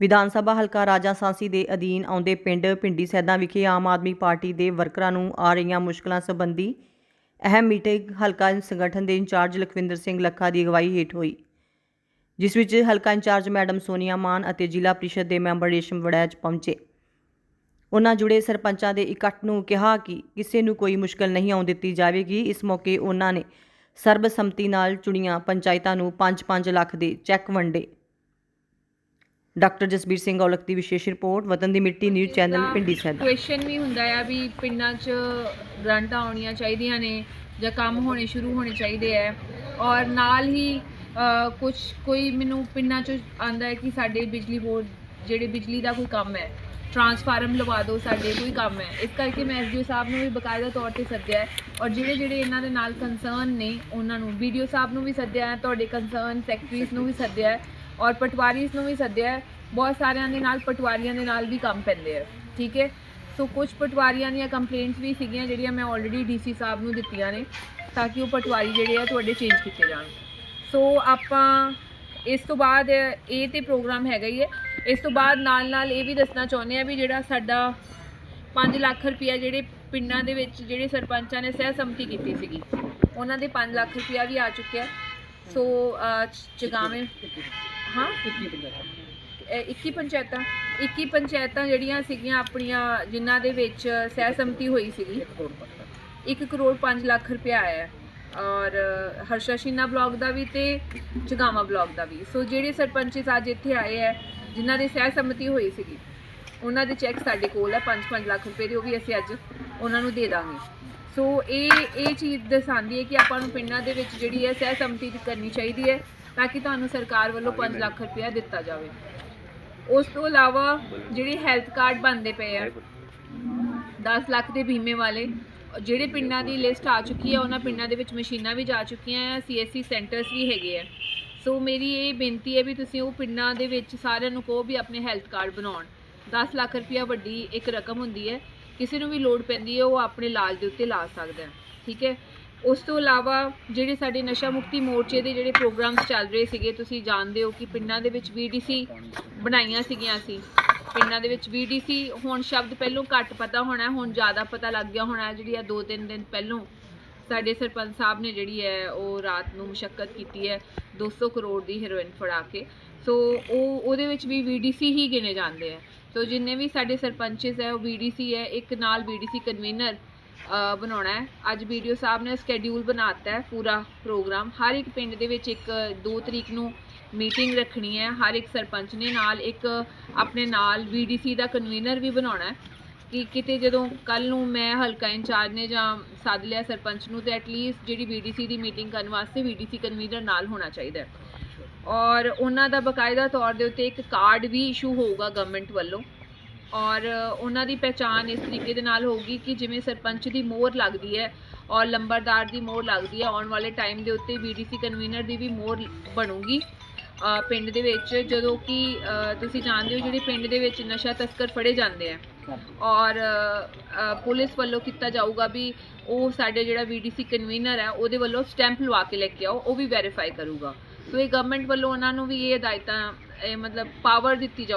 ਵਿਧਾਨ ਸਭਾ ਹਲਕਾ ਰਾਜਾ ਸਾਂਸੀ ਦੇ ਅਧੀਨ ਆਉਂਦੇ ਪਿੰਡ ਪਿੰਡੀ ਸੈਦਾ ਵਿਖੇ ਆਮ ਆਦਮੀ ਪਾਰਟੀ ਦੇ ਵਰਕਰਾਂ ਨੂੰ ਆ ਰਹੀਆਂ ਮੁਸ਼ਕਲਾਂ ਸੰਬੰਧੀ ਅਹਿਮ ਮੀਟਿੰਗ, ਹਲਕਾ ਸੰਗਠਨ ਦੇ ਇੰਚਾਰਜ ਲਖਵਿੰਦਰ ਸਿੰਘ ਲੱਖਾ ਦੀ ਅਗਵਾਈ ਹੇਠ ਹੋਈ। ਜਿਸ ਵਿੱਚ ਹਲਕਾ ਇੰਚਾਰਜ ਮੈਡਮ ਸੋਨੀਆ ਮਾਨ ਅਤੇ ਜ਼ਿਲ੍ਹਾ ਪ੍ਰੀਸ਼ਦ ਦੇ ਮੈਂਬਰ ਰੇਸ਼ਮ ਵੜੈਚ ਪਹੁੰਚੇ। ਉਹਨਾਂ ਜੁੜੇ ਸਰਪੰਚਾਂ ਦੇ ਇਕੱਠ ਨੂੰ ਕਿਹਾ ਕਿ ਕਿਸੇ ਨੂੰ ਕੋਈ ਮੁਸ਼ਕਲ ਨਹੀਂ ਆਉਣ ਦਿੱਤੀ ਜਾਵੇਗੀ। ਇਸ ਮੌਕੇ ਉਹਨਾਂ ਨੇ ਸਰਬਸੰਮਤੀ ਨਾਲ ਚੁਣੀਆਂ ਪੰਚਾਇਤਾਂ ਨੂੰ 5-5 ਲੱਖ ਦੇ ਚੈੱਕ ਵੰਡੇ। ਡਾਕਟਰ ਜਸਬੀਰ ਸਿੰਘ ਔਲਖ ਦੀ ਵਿਸ਼ੇਸ਼ report Watan Di Mitti news channel Pindi Saida. Question ਵੀ ਹੁੰਦਾ ਆ ਵੀ ਪਿੰਡਾਂ 'ਚ ਗ੍ਰਾਂਟਾਂ ਆਉਣੀਆਂ ਚਾਹੀਦੀਆਂ ਨੇ ਜਾਂ ਕੰਮ ਹੋਣੇ ਸ਼ੁਰੂ ਹੋਣੇ ਚਾਹੀਦੇ ਆ। ਔਰ ਨਾਲ ਹੀ ਕੁਝ ਕੋਈ ਮੈਨੂੰ ਪਿੰਡਾਂ 'ਚ ਆਂਦਾ ਹੈ ਕਿ ਸਾਡੇ ਬਿਜਲੀ ਬੋਰਡ ਜਿਹੜੇ ਬਿਜਲੀ ਦਾ ਕੋਈ ਕੰਮ ਹੈ ਟਰਾਂਸਫਾਰਮ ਲਵਾ ਦਿਓ ਸਾਡੇ ਕੋਈ ਕੰਮ ਹੈ। ਇਸ ਕਰਕੇ ਮੈਂ ਐਸਡੀਓ ਸਾਹਿਬ ਨੂੰ ਵੀ ਬਕਾਇਦਾ ਤੌਰ ਤੇ ਸੱਦਿਆ ਹੈ ਔਰ ਜਿਹੜੇ ਜਿਹੜੇ ਇਹਨਾਂ ਦੇ ਨਾਲ ਕੰਸਰਨ ਨੇ ਉਹਨਾਂ ਨੂੰ ਵੀਡੀਓ ਸਾਹਿਬ ਨੂੰ ਵੀ ਸੱਦਿਆ ਹੈ ਤੁਹਾਡੇ ਕੰਸਰਨ ਸੈਕਟਰੀਜ਼ ਨੂੰ ਵੀ ਸੱਦਿਆ ਹੈ। ਔਰ ਪਟਵਾਰੀਜ਼ ਨੂੰ ਵੀ ਸੱਦਿਆ ਬਹੁਤ ਸਾਰਿਆਂ ਦੇ ਨਾਲ, ਪਟਵਾਰੀਆਂ ਦੇ ਨਾਲ ਵੀ ਕੰਮ ਪੈਂਦੇ ਆ, ਠੀਕ ਹੈ? ਸੋ ਕੁਝ ਪਟਵਾਰੀਆਂ ਦੀਆਂ ਕੰਪਲੇਂਟਸ ਵੀ ਸੀਗੀਆਂ, ਜਿਹੜੀਆਂ ਮੈਂ ਆਲਰੇਡੀ ਡੀਸੀ ਸਾਹਿਬ ਨੂੰ ਦਿੱਤੀਆਂ ਨੇ, ਤਾਂ ਕਿ ਉਹ ਪਟਵਾਰੀ ਜਿਹੜੇ ਆ ਤੁਹਾਡੇ ਚੇਂਜ ਕੀਤੇ ਜਾਣ। ਸੋ ਆਪਾਂ ਇਸ ਤੋਂ ਬਾਅਦ ਇਹ ਤੇ ਪ੍ਰੋਗਰਾਮ ਹੈਗਾ ਹੀ ਹੈ। ਇਸ ਤੋਂ ਬਾਅਦ ਨਾਲ ਨਾਲ ਇਹ ਵੀ ਦੱਸਣਾ ਚਾਹੁੰਦੇ ਆ ਵੀ ਜਿਹੜਾ ਸਾਡਾ 5 ਲੱਖ ਰੁਪਇਆ ਜਿਹੜੇ ਪਿੰਡਾਂ ਦੇ ਵਿੱਚ ਜਿਹੜੇ ਸਰਪੰਚਾਂ ਨੇ ਸਹਿ ਸੰਮਤੀ ਕੀਤੀ ਸੀਗੀ, ਉਹਨਾਂ ਦੇ 5 ਲੱਖ ਰੁਪਇਆ ਵੀ ਆ ਚੁੱਕਿਆ। ਸੋ ਜਗਾਵੇਂ ਅਹ, ਚਗਾਵੇਂ ਹਾਂ ਇਹ 21 ਪੰਚਾਇਤਾਂ 21 ਪੰਚਾਇਤਾਂ ਜਿਹੜੀਆਂ ਸੀਗੀਆਂ ਆਪਣੀਆਂ ਜਿਨ੍ਹਾਂ ਦੇ ਵਿੱਚ ਸਹਿ ਸੰਮਤੀ ਹੋਈ ਸੀਗੀ। 1 ਕਰੋੜ 5 ਲੱਖ। ਰੁਪਇਆ ਆਇਆ ਹੈ। ਔਰ ਹਰਸ਼ਾ ਸ਼ੀਨਾ ਬਲਾਕ ਦਾ ਵੀ ਤੇ ਚਗਾਵਾ ਬਲਾਕ ਦਾ ਵੀ। ਸੋ ਜਿਹੜੇ ਸਰਪੰਚ ਅੱਜ ਇੱਥੇ ਆਏ ਹੈ ਜਿਨ੍ਹਾਂ ਦੀ ਸਹਿ ਸੰਮਤੀ ਹੋਈ ਸੀਗੀ ਉਹਨਾਂ ਦੇ ਚੈੱਕ ਸਾਡੇ ਕੋਲ ਹੈ 5-5 ਲੱਖ ਰੁਪਏ ਦੇ ਉਹ ਵੀ ਅਸੀਂ ਅੱਜ ਉਹਨਾਂ ਨੂੰ ਦੇ ਦਾਂਗੇ। ਸੋ ਇਹ ਇਹ ਚੀਜ਼ ਦਰਸਾਉਂਦੀ ਹੈ ਕਿ ਆਪਾਂ ਨੂੰ ਪਿੰਡਾਂ ਦੇ ਵਿੱਚ ਜਿਹੜੀ ਹੈ ਸਹਿ ਸੰਮਤੀ ਕਰਨੀ ਚਾਹੀਦੀ ਹੈ। ਤਾਂ ਕਿ ਤੁਹਾਨੂੰ ਸਰਕਾਰ ਵੱਲੋਂ 5 ਲੱਖ ਰੁਪਇਆ ਦਿੱਤਾ ਜਾਵੇ। ਉਸ ਤੋਂ ਇਲਾਵਾ ਜਿਹੜੇ ਹੈਲਥ ਕਾਰਡ ਬਣਦੇ ਪਏ ਆ 10 ਲੱਖ ਦੇ ਬੀਮੇ ਵਾਲੇ ਜਿਹੜੇ ਪਿੰਡਾਂ ਦੀ ਲਿਸਟ ਆ ਚੁੱਕੀ ਹੈ ਉਹਨਾਂ ਪਿੰਡਾਂ ਦੇ ਵਿੱਚ ਮਸ਼ੀਨਾਂ ਵੀ ਜਾ ਚੁੱਕੀਆਂ ਆ ਸੀਐਸਸੀ ਸੈਂਟਰਸ ਵੀ ਹੈਗੇ ਆ। ਸੋ ਮੇਰੀ ਇਹ ਬੇਨਤੀ ਹੈ ਵੀ ਤੁਸੀਂ ਉਹ ਪਿੰਡਾਂ ਦੇ ਵਿੱਚ ਸਾਰਿਆਂ ਨੂੰ ਕਹੋ ਵੀ ਆਪਣੇ ਹੈਲਥ ਕਾਰਡ ਬਣਾਉਣ। 10 ਲੱਖ ਰੁਪਇਆ ਵੱਡੀ ਇੱਕ ਰਕਮ ਹੁੰਦੀ ਹੈ ਕਿਸੇ ਨੂੰ ਵੀ ਲੋੜ ਪੈਂਦੀ ਹੈ ਉਹ ਆਪਣੇ ਇਲਾਜ ਦੇ ਉੱਤੇ ਲਾ ਸਕਦਾ ਠੀਕ ਹੈ? ਉਸ ਤੋਂ ਇਲਾਵਾ ਜਿਹੜੇ ਸਾਡੇ ਨਸ਼ਾ ਮੁਕਤੀ ਮੋਰਚੇ ਦੇ ਜਿਹੜੇ ਪ੍ਰੋਗਰਾਮਸ ਚੱਲ ਰਹੇ ਸੀਗੇ, ਤੁਸੀਂ ਜਾਣਦੇ ਹੋ ਕਿ ਪਿੰਡਾਂ ਦੇ ਵਿੱਚ ਵੀਡੀਸੀ ਬਣਾਈਆਂ ਸੀਗੀਆਂ ਅਸੀਂ ਪਿੰਡਾਂ ਦੇ ਵਿੱਚ ਵੀਡੀਸੀ ਹੁਣ ਸ਼ਬਦ ਪਹਿਲੋਂ ਘੱਟ ਪਤਾ ਹੋਣਾ, ਹੁਣ ਜ਼ਿਆਦਾ ਪਤਾ ਲੱਗ ਗਿਆ ਹੋਣਾ, ਜਿਹੜੀ ਆ ਦੋ ਤਿੰਨ ਦਿਨ ਪਹਿਲੋਂ ਸਾਡੇ ਸਰਪੰਚ ਸਾਹਿਬ ਨੇ ਜਿਹੜੀ ਹੈ ਉਹ ਰਾਤ ਨੂੰ ਮੁਸ਼ਕਲ ਕੀਤੀ ਹੈ 200 ਕਰੋੜ ਦੀ ਹੀਰੋਇਨ ਫੜਾ ਕੇ। ਸੋ ਉਹ, ਉਹਦੇ ਵਿੱਚ ਵੀ ਵੀਡੀਸੀ ਹੀ ਗਿਣੇ ਜਾਂਦੇ ਆ। ਸੋ ਜਿੰਨੇ ਵੀ ਸਾਡੇ ਸਰਪੰਚਸ ਹੈ, ਉਹ ਵੀਡੀਸੀ ਹੈ, ਇੱਕ ਨਾਲ ਵੀਡੀਸੀ ਕਨਵੀਨਰ ਬਣਾਉਣਾ ਹੈ। ਅੱਜ ਵੀਡੀਓ ਸਾਹਿਬ ਨੇ ਸਕੇਡਿਊਲ ਬਣਾਤਾ ਹੈ ਪੂਰਾ ਪ੍ਰੋਗਰਾਮ ਹਰ ਇੱਕ ਪਿੰਡ ਦੇ ਵਿੱਚ ਇੱਕ 2 ਤਰੀਕ ਨੂੰ ਮੀਟਿੰਗ ਰੱਖਣੀ ਹੈ। ਹਰ ਇੱਕ ਸਰਪੰਚ ਨੇ ਨਾਲ ਇੱਕ ਆਪਣੇ ਨਾਲ ਵੀਡੀਸੀ ਦਾ ਕਨਵੀਨਰ ਵੀ ਬਣਾਉਣਾ ਹੈ। ਕਿ ਕਿਤੇ ਜਦੋਂ ਕੱਲ ਨੂੰ ਮੈਂ ਹਲਕਾ ਇੰਚਾਰਜ ਨੇ ਜਾਂ ਸੱਦ ਲਿਆ ਸਰਪੰਚ ਨੂੰ, ਤੇ ਐਟਲੀਸਟ ਜਿਹੜੀ ਵੀਡੀਸੀ ਦੀ ਮੀਟਿੰਗ ਕਰਨ ਵਾਸਤੇ ਵੀਡੀਸੀ ਕਨਵੀਨਰ ਨਾਲ ਹੋਣਾ ਚਾਹੀਦਾ ਹੈ। ਔਰ ਉਹਨਾਂ ਦਾ ਬਕਾਇਦਾ ਤੌਰ ਦੇ ਉੱਤੇ ਇੱਕ ਕਾਰਡ ਵੀ ਇਸ਼ੂ ਹੋਊਗਾ ਗਵਰਨਮੈਂਟ ਵੱਲੋਂ। ਔਰ ਉਹਨਾਂ ਦੀ ਪਹਿਚਾਣ ਇਸ ਤਰੀਕੇ ਦੇ ਨਾਲ ਹੋਊਗੀ ਕਿ ਜਿਵੇਂ ਸਰਪੰਚ ਦੀ ਮੋਹਰ ਲੱਗਦੀ ਹੈ ਔਰ ਲੰਬਰਦਾਰ ਦੀ ਮੋਹਰ ਲੱਗਦੀ ਹੈ, ਆਉਣ ਵਾਲੇ ਟਾਈਮ ਦੇ ਉੱਤੇ ਬੀਡੀਸੀ ਕਨਵੀਨਰ ਦੀ ਵੀ ਮੋਹਰ ਬਣੂਗੀ। ਪਿੰਡ ਦੇ ਵਿੱਚ ਜਦੋਂ ਕਿ ਤੁਸੀਂ ਜਾਣਦੇ ਹੋ ਜਿਹੜੇ ਪਿੰਡ ਦੇ ਵਿੱਚ ਨਸ਼ਾ ਤਸਕਰ ਫੜੇ ਜਾਂਦੇ ਆ। ਔਰ ਪੁਲਿਸ ਵੱਲੋਂ ਕੀਤਾ ਜਾਊਗਾ ਵੀ ਉਹ ਸਾਡੇ ਜਿਹੜਾ ਬੀਡੀਸੀ ਕਨਵੀਨਰ ਹੈ, ਉਹਦੇ ਵੱਲੋਂ ਸਟੈਂਪ ਲਵਾ ਕੇ ਲੈ ਕੇ ਆਓ, ਉਹ ਵੀ ਵੈਰੀਫਾਈ ਕਰੂਗਾ। ਸੋ ਇਹ ਗਵਰਨਮੈਂਟ ਵੱਲੋਂ ਉਹਨਾਂ ਨੂੰ ਵੀ ਇਹ ਹਦਾਇਤਾਂ, ਇਹ ਮਤਲਬ ਪਾਵਰ ਦਿੱਤੀ ਜਾਊ